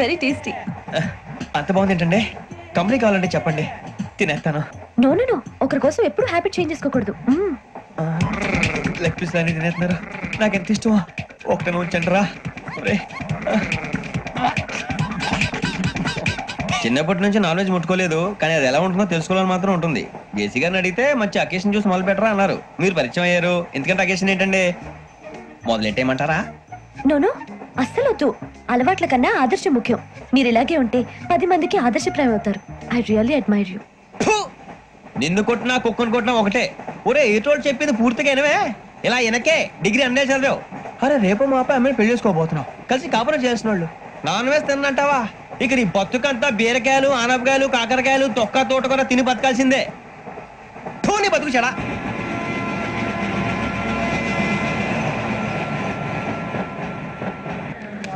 Very tasty అంత బాగుంది ఏంటండి కంపెనీ కావాలంటే చెప్పండి. తినేస్తాను. నో నో నో ఒకరి కోసం ఎప్పుడు హ్యాబిట్ చేంజ్ చేసుకోకూడదు. లెగ్ పీస్ అన్ని తినేస్తున్నారు. నాకు ఎంత ఇష్టమో ఒకటే ఉంచండి రా. ఒరేయ్. చిన్నప్పటి నుంచి నాన్ వెజ్ ముట్టుకోలేదు కానీ అది ఎలా ఉంటుందో తెలుసుకోవాలని మాత్రం ఉంటుంది. జేసీ గారిని అడిగితే మంచి అకేషన్ చూసి మొదలు పెట్టరా అన్నారు. మీరు పరిచయం అయ్యారు. ఎందుకంటే అకేషన్ ఏంటండి? మొదలెట్టేయమంటారా? నో నో అస్సలు వద్దు అలవాట్ల కన్నా ఆదర్శం ముఖ్యం. మీరు ఇలాగే ఉంటే పది మందికి ఆదర్శప్రాయం అవుతారు. ఐ రియల్లీ అడ్మైర్ యూ నిన్ను కొట్టినా కుక్కను కొట్టినా ఒకటే. ఒరే ఏటోళ్ళు చెప్పింది పూర్తిగా ఎనవే ఇలా వెనకే డిగ్రీ అన్నే చదివావు. అరే రేపు మా అబ్బాయి అమ్మాయిని పెళ్ళి చేసుకోబోతున్నావు. కలిసి కాపురం చేసిన వాళ్ళు నాన్ వేసి తిన్నంటావా? ఇక నీ బతుకంతా బీరకాయలు ఆనపకాయలు కాకరకాయలు తొక్క తోట కూడా తిని బతకాల్సిందే. నీ బతుకు చెడా.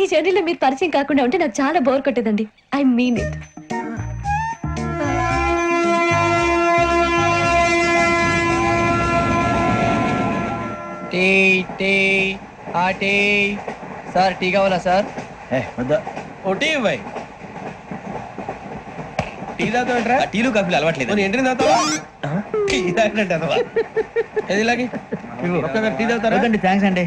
ఈ జర్నీలో మీరు పరిచయం కాకుండా ఉంటే నాకు చాలా bore కొట్టేదండి. I mean it. Tea tea ఆ టీ. సార్ టీ కావాలా సార్? ఒకటి ఇవ్వాయి టీ తాగుతాంట్రా టీలు కాఫీలు అలవాట్లేదు. ఏంటి తాగుతావా? టీ తాగినట్టు అదవా? ఏది ఇలాగే? ఒక్క టీ తాగుతారా? థ్యాంక్స్ అండి.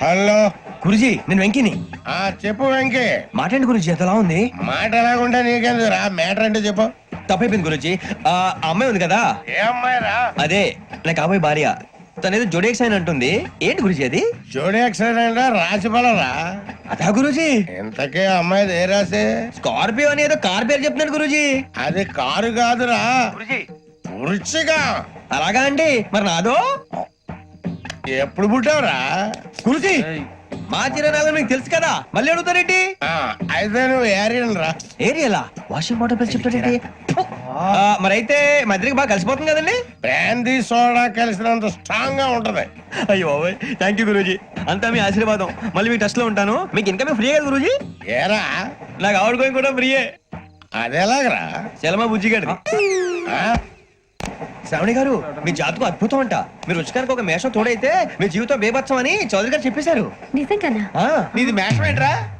హలో. గురుజీ నేను వెంకిని. ఆ చెప్పు వెంకీ. మాట్లాడండి గురుజీ ఎంతలా ఉంది? మాట ఎలాగుంటే నీకెందుకు రా మ్యాటర్ అంటే చెప్పు. తప్పైపోయింది గురుజీ. ఆ ఆ అమ్మాయి ఉంది కదా? ఏ అమ్మాయి రా? అదే నా కాబోయే భార్య. తనేదో జోడేక్స్ అని అంటుంది. ఏంటి గురుజీ అది? జోడి యాక్సిడెంట్ రాసి రా. అదా గురుజీ? ఇంతకే అమ్మాయి ఏ రాసి? స్కార్పియో అని ఏదో కార్ పేరు చెప్తున్నాడు గురుజీ. అది కారు కాదురా. వృచ్చిగా అలాగా అండి. మరి నాదో? ఎప్పుడు పుట్టావురా? గురుజీ మా చిరనాలు మీకు తెలుసు కదా. మళ్ళీ అడుగుతారేంటి? అయితే నువ్వు ఏరియన్ రా ఏరియలా? వాషింగ్ వాటర్ బిల్ చెప్తాడేంటి? మరి అయితే మా ఇద్దరికి బాగా కలిసిపోతుంది కదండి? బ్రాందీ సోడా కలిసినంత స్ట్రాంగ్గా ఉంటది. అయ్యో థ్యాంక్ యూ గురూజీ. అంతా మీ ఆశీర్వాదం. మళ్ళీ మీ టచ్లో ఉంటాను. మీకు ఇన్కమ్ ఫ్రీ కదా గురూజీ? ఏరా? నాకు ఆవిడ కూడా ఫ్రీయే. అదెలాగరా? సెలమా బుజ్జి గారిది. ఆ? శ్రావణి గారు మీ జాతకు అద్భుతం అంట. మీరు రుచికానికి ఒక మేషం తోడైతే మీ జీవితం బేబత్సం అని చౌదరి గారు చెప్పేశారు. నిజంగానా? ఆ, నీది మేషం ఏంట్రా?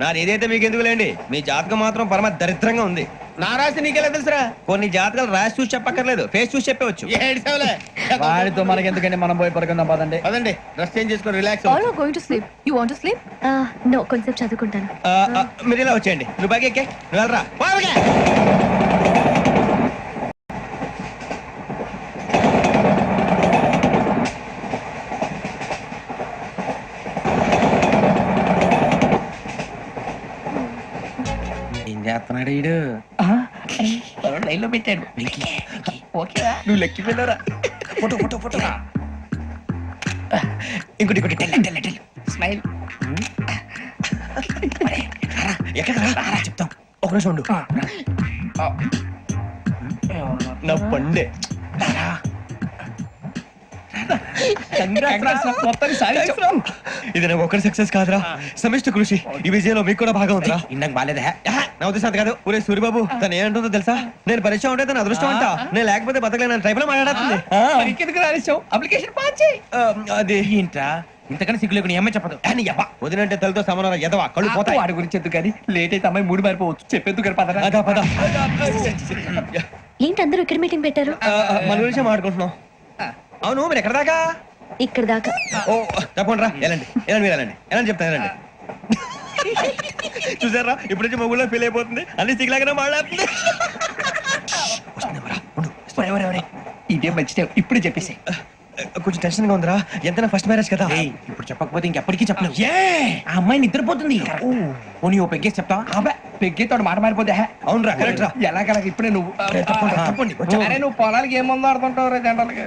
నాది ఏదైతే మీకు ఎందుకు లేండి మీ జాతకం మాత్రం పరమ దరిద్రంగా ఉంది. నా రాసి నీకెలా తెలుసురా? కొన్ని జాతకాలు రాసి చూసి చెప్పక్కర్లేదు. ఫేస్ చూసి చెప్పవచ్చు. ఏడ్చావులే. వాడితో మనకి ఎందుకండి మనం పోయి పడుకుందాం పదండి. పదండి. డ్రెస్ చేంజ్ చేసుకొని relax All are going to sleep. You want to sleep? No కొంచెం చదువుకుంటాను. ఆ, ఆ, మీరు ఇలా వచ్చేయండి. నువ్వు బాగా ఎక్కే. నువ్వు వెళ్ళరా. బాగా ఏం చేస్తున్నాడు వీడు లైన్లో పెట్టాడు. ఓకేరా. నువ్వు లెక్కి వెళ్ళరా ఫోటో ఫోటో ఫోటో. ఇంకోటి ఇంకోటి. Tell tell tell. స్మైల్. ఎక్కడ రా చెప్తాం. ఒక నిమిషం ఉండు. నా పండే. ఇది నాకు ఒక్కరి సక్సెస్ కాదురా సమిష్టి కృషి ఈ విజయంలో మీకు కూడా భాగం ఉందిరా ఇందాక బాగాలేదా నా ఉద్దేశం కాదు ఒరే సూర్యబాబు తను ఏమంటుందో తెలుసా నేను పరిచయం ఉంటే తన అదృష్టం అంట నేను లేకపోతే బతకలేను ట్రైబ్లో మాట్లాడుతుంది అది ఏంట్రా ఇంతకన్నా సిగ్గు లేకుండా ఏమై చెప్పదు అని యబ్బా వదినంటే తలతో సమానం ఎదవా కళ్ళు పోతాయి వాడి గురించి ఎందుకు కానీ లేట్ అయితే అమ్మాయి మూడు మారిపోవచ్చు చెప్పేందుకు పద ఏంటి అందరూ ఇక్కడ మీటింగ్ పెట్టారు మన గురించి మాట్లాడుకుంటున్నాం అవును మీరు ఎక్కడ దాకా? ఇక్కడ దాకా. ఓ తప్పకుండా రా వెళ్ళండి. వెళ్ళండి మీరు వెళ్ళండి. వెళ్ళండి చెప్తాను వెళ్ళండి. చూసారా? ఇప్పుడు నుంచి మొగుల్లో ఫీల్ అయిపోతుంది. అన్ని సిగ్లాగానే మాట్లాడుతుంది. ఇదే మంచి ఇప్పుడు చెప్పేసి. కొంచెం టెన్షన్గా ఉందిరా. ఎంతైనా ఫస్ట్ మ్యారేజ్ కదా. ఇప్పుడు చెప్పకపోతే ఇంకెప్పటికీ చెప్పలేవు ఆ అమ్మాయి నిద్రపోతుంది పోనీ ఓ పెగ్గేసి చెప్తావా? అబ్బా పెగ్గేతో మాట మారిపోతే అవునురా కరెక్ట్ రా. ఎలాగలాగ ఇప్పుడే నువ్వు. తప్పండి, నువ్వు పొలాలకి ఏం మందు ఆడుతుంటావు రే జనరల్గా.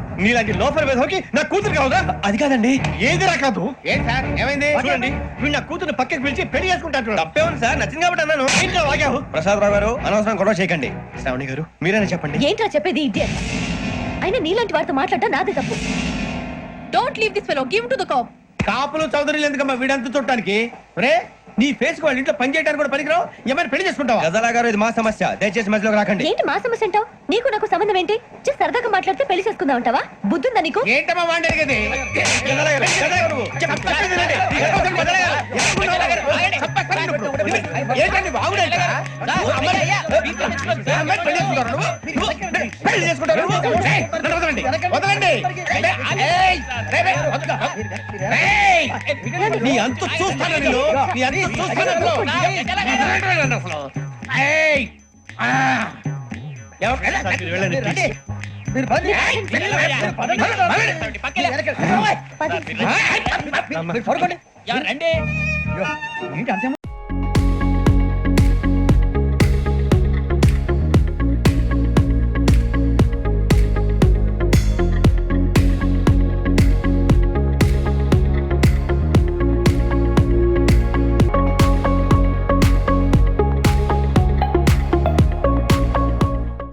నీలాంటి లోపల వేధోకి నా కూతురు కావదా అది కాదండి. ఏది రాకాదు ఏంటి సార్? ఏమైంది? చూడండి వీడు నా కూతురు పక్కకి పిలిచి పెళ్ళి చేసుకుంటాడు తప్పే ఉంది సార్? నచ్చింది కాబట్టి అన్నాను. ఏంటో వాగావు ప్రసాద్ రావు గారు అనవసరం గొడవ చేయకండి. శ్రావణి గారు మీరైనా చెప్పండి. ఏంట్రా చెప్పేది ఇడియట్? అయినా నీలాంటి వారితో మాట్లాడటం నాదే తప్పు. Leave this fellow. Give him to the cop. కాపులు చౌదరులు ఎందుకమ్మా వీడంతా చూడటానికి రే నీ ఫేస్ వాళ్ళ ఇంట్లో పని చేయడానికి కూడా పనికిరావు? ఏమైనా పెళ్ళి చేసుకుంటావా? గజాలా గారు ఇది మా సమస్య. దయచేసి మధ్యలోకి రాకండి. ఏంటి మా సమస్య అంటావు? నీకు నాకు సంబంధం ఏంటి జస్ట్ సరదాగా మాట్లాడితే పెళ్ళి చేసుకుందాం అంటావా బుద్ధుందా నీకు ఏంటమ్మా. ఏంటండి బాగుడేంట? పెళ్ళి చేసుకుంటారా వదలండి. వదలండి. నీ అంతు చూస్తాను నేను నీ అంతు చూస్తాను అసలు. రండి.